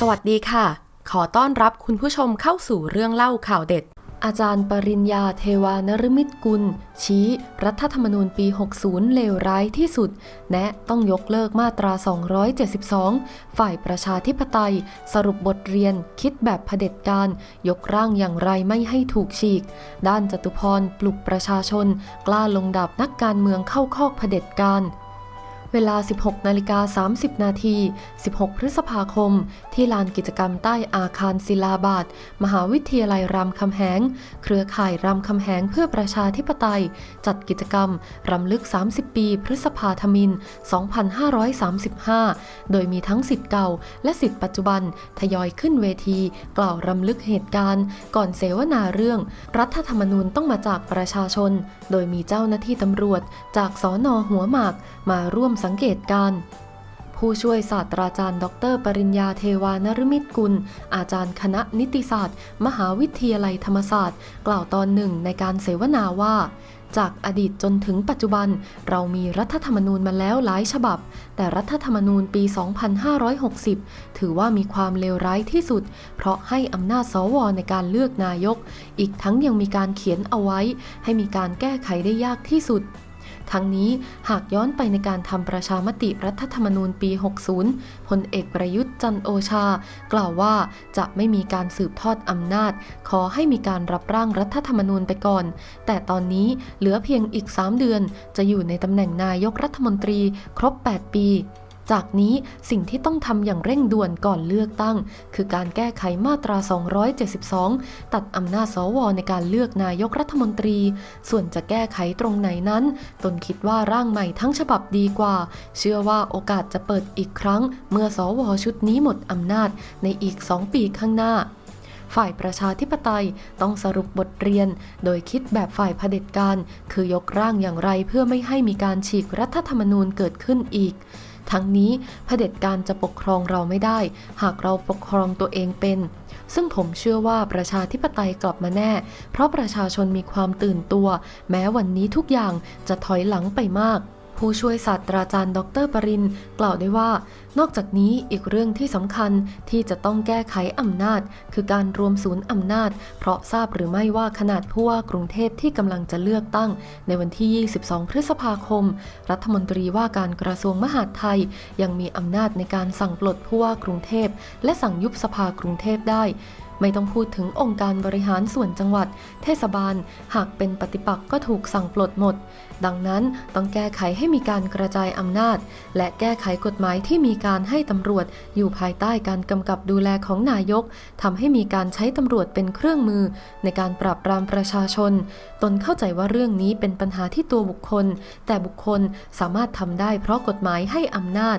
สวัสดีค่ะ ขอต้อนรับคุณผู้ชมเข้าสู่เรื่องเล่าข่าวเด็ด อาจารย์ปริญญาเทวานรมิตกุล ชี้ รัฐธรรมนูญปี 60 เลวร้ายที่สุด แนะต้องยกเลิกมาตรา 272 ฝ่ายประชาธิปไตย สรุปบทเรียนคิดแบบเผด็จการ ยกร่างอย่างไรไม่ให้ถูกฉีก ด้านจตุพรปลุกประชาชน กล้าลงดาบนักการเมืองเข้าคอกเผด็จการ เวลา 16นาฬิกา30 นาที 16 พฤษภาคม ที่ลานกิจกรรมใต้อาคารศิลาบาท มหาวิทยาลัยรามคำแหง เครือข่ายรามคำแหงเพื่อประชาธิปไตย จัดกิจกรรม รำลึก 30 ปี พฤษภาธมิน 2535 โดยมีทั้งสิทธิ์เก่าและสิทธิ์ปัจจุบันทยอยขึ้นเวที กล่าวรำลึกเหตุการณ์ ก่อนเสวนาเรื่อง รัฐธรรมนูญต้องมาจากประชาชน โดยมีเจ้าหน้าที่ตำรวจ จากสอนอหัวหมากมาร่วมสงเกตการผู้ช่วยศาสตราจารย์ ดร ปริญญาเทวานรมิตกุล อาจารย์คณะนิติศาสตร์ มหาวิทยาลัยธรรมศาสตร์ กล่าวตอนหนึ่งในการเสวนาว่า จากอดีตจนถึงปัจจุบัน เรามีรัฐธรรมนูญมาแล้วหลายฉบับ แต่รัฐธรรมนูญปี 2560 ถือว่ามีความเลวร้ายที่สุด เพราะให้อำนาจสวในการเลือกนายก อีกทั้งยังมีการเขียนเอาไว้ ให้มีการแก้ไขได้ยากที่สุด ทั้งนี้หากย้อนไปในการทำประชามติรัฐธรรมนูญปี 60 พลเอกประยุทธ์จันโอชา กล่าวว่าจะไม่มีการสืบทอดอำนาจ ขอให้มีการรับร่างรัฐธรรมนูญไปก่อน แต่ตอนนี้เหลือเพียงอีก 3 เดือน จะอยู่ในตำแหน่งนายกรัฐมนตรีครบ 8 ปี จากนี้สิ่งที่ต้องทำอย่างเร่งด่วนก่อนเลือกตั้ง คือการแก้ไขมาตรา 272 ตัดอำนาจสวในการเลือกนายกรัฐมนตรี ส่วนจะแก้ไขตรงไหนนั้น ตนคิดว่าร่างใหม่ทั้งฉบับดีกว่า เชื่อว่าโอกาสจะเปิดอีกครั้ง เมื่อสวชุดนี้หมดอำนาจในอีก 2 ปีข้างหน้าฝ่ายประชาธิปไตยต้องสรุปบทเรียน โดยคิดแบบฝ่ายเผด็จการ คือยกร่างอย่างไรเพื่อไม่ให้มีการฉีกรัฐธรรมนูญเกิดขึ้นอีก ทั้งนี้เผด็จการจะปกครองเราไม่ได้ หากเราปกครองตัวเองเป็น ซึ่งผมเชื่อว่าประชาธิปไตยกลับมาแน่ เพราะประชาชนมีความตื่นตัว แม้วันนี้ทุกอย่างจะถอยหลังไปมาก ผู้ช่วยศาสตราจารย์ดรปรินกล่าวได้ว่า นอกจากนี้อีกเรื่องที่สำคัญที่จะต้องแก้ไขอำนาจ คือการรวมศูนย์อำนาจ เพราะทราบหรือไม่ว่าขนาดผู้ว่ากรุงเทพที่กำลังจะเลือกตั้ง ในวันที่ 22 พฤษภาคม รัฐมนตรีว่าการกระทรวงมหาดไทย ยังมีอำนาจในการสั่งปลดผู้ว่ากรุงเทพและสั่งยุบสภากรุงเทพได้ ไม่ต้องพูดถึงองค์การบริหารส่วนจังหวัด เทศบาล หากเป็นปฏิปักษ์ก็ถูกสั่งปลดหมด ดังนั้นต้องแก้ไขให้มีการกระจายอำนาจ และแก้ไขกฎหมายที่มีการให้ตำรวจ อยู่ภายใต้การกำกับดูแลของนายกทำให้มีการใช้ตำรวจเป็นเครื่องมือ ในการปราบปรามประชาชน ตนเข้าใจว่าเรื่องนี้เป็นปัญหาที่ตัวบุคคล แต่บุคคลสามารถทำได้เพราะกฎหมายให้อำนาจ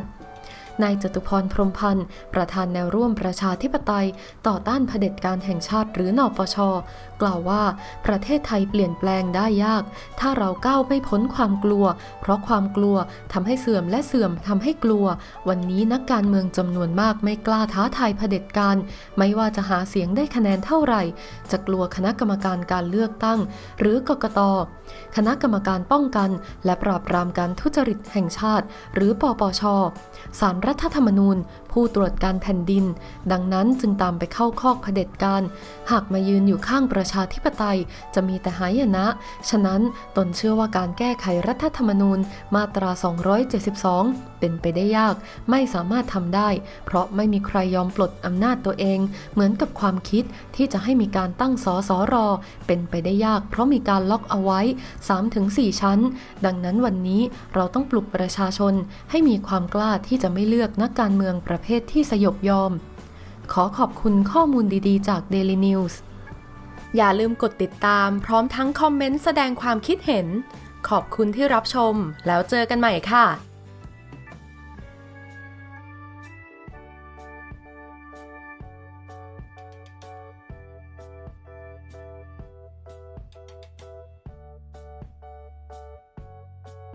นายจตุพรพรมพันธ์ ประธานแนวร่วมประชาธิปไตย ต่อต้านเผด็จการแห่งชาติหรือนอปช กล่าวว่า ประเทศไทยเปลี่ยนแปลงได้ยาก ถ้าเราก้าวไม่พ้นความกลัว เพราะความกลัวทำให้เสื่อมและเสื่อมทำให้กลัว วันนี้นักการเมืองจำนวนมากไม่กล้าท้าทายเผด็จการ ไม่ว่าจะหาเสียงได้คะแนนเท่าไหร่ จะกลัวคณะกรรมการการเลือกตั้ง หรือกกต คณะกรรมการป้องกัน และปราบปรามการทุจริตแห่งชาติ หรือปปช สารรัฐธรรมนูญ ผู้ตรวจการแผ่นดิน ดังนั้นจึงตามไปเข้าคอกเผด็จการ หากมายืนอยู่ข้างประชาธิปไตยจะมีแต่หายนะ ฉะนั้นตนเชื่อว่าการแก้ไขรัฐธรรมนูญมาตรา 272 เป็นไปได้ยาก ไม่สามารถทำได้ เพราะไม่มีใครยอมปลดอำนาจตัวเอง เหมือนกับความคิดที่จะให้มีการตั้งสอสอรอ เป็นไปได้ยาก เพราะมีการล็อกเอาไว้ 3-4 ชั้น ดังนั้นวันนี้เราต้องปลุกประชาชนให้มีความกล้าที่จะไม่เลือกนักการเมืองประเภทที่สยบยอม ขอขอบคุณข้อมูลดีๆ จาก Daily News อย่าลืมกดติดตามพร้อมทั้งคอมเมนต์แสดงความคิดเห็น ขอบคุณที่รับชม แล้วเจอกันใหม่ค่ะ